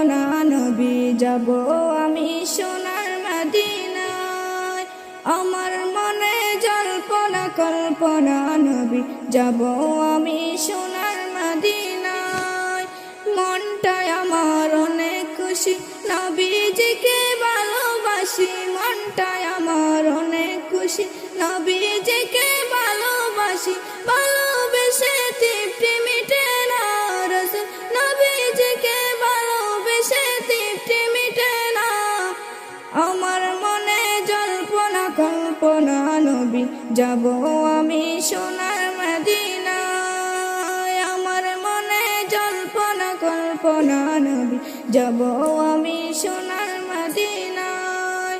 কল্পনা নবী যাব আমি সোনার মদিনায়। আমার মনে জল্পনা, কল্পনা নবী যাব আমি সোনার মদিনায়। মনটায় আমার অনেক খুশি, নবীজিকে ভালোবাসি। মনটায় আমার অনেক খুশি, নবীজিকে ভালোবাসি নবী, যাব আমি সোনার মদিনায়। আমার মনে জল্পনা, কল্পনা নবী, যাব আমি সোনার মদিনায়।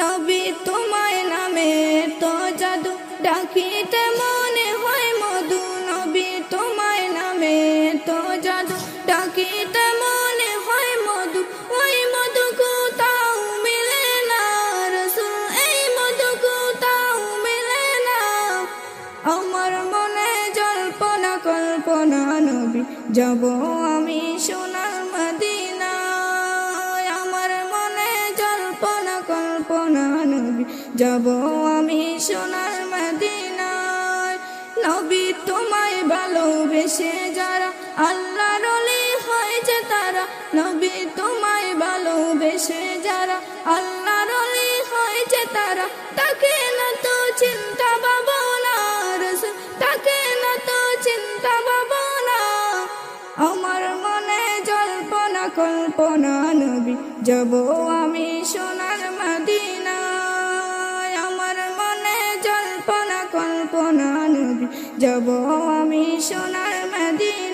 নবী, তোমায় নামে তো জাদু ডাকিতে মনে হয় মধু। নবী, তোমায় নামে তো জাদু ডাকিতে কল্পনা নবী, যাব আমি সোনার মদিনায়। আমার মনে জল্পনা, কল্পনা নবী, যাব আমি সোনার মদিনায়। নবী তোমায় ভালোবেসে যারা আল্লাহ রলি হয়েছে তারা, নবী তোমায় ভালোবেসে যারা আল্লাহ রলি হয়েছে তারা, তাকে না তো চিন্তা আমার মনে জল্পনা, কল্পনা নবী। যাব আমি সোনার মাদিনা আমার মনে জল্পনা, কল্পনা নবী। যাব আমি সোনার মদিনায়।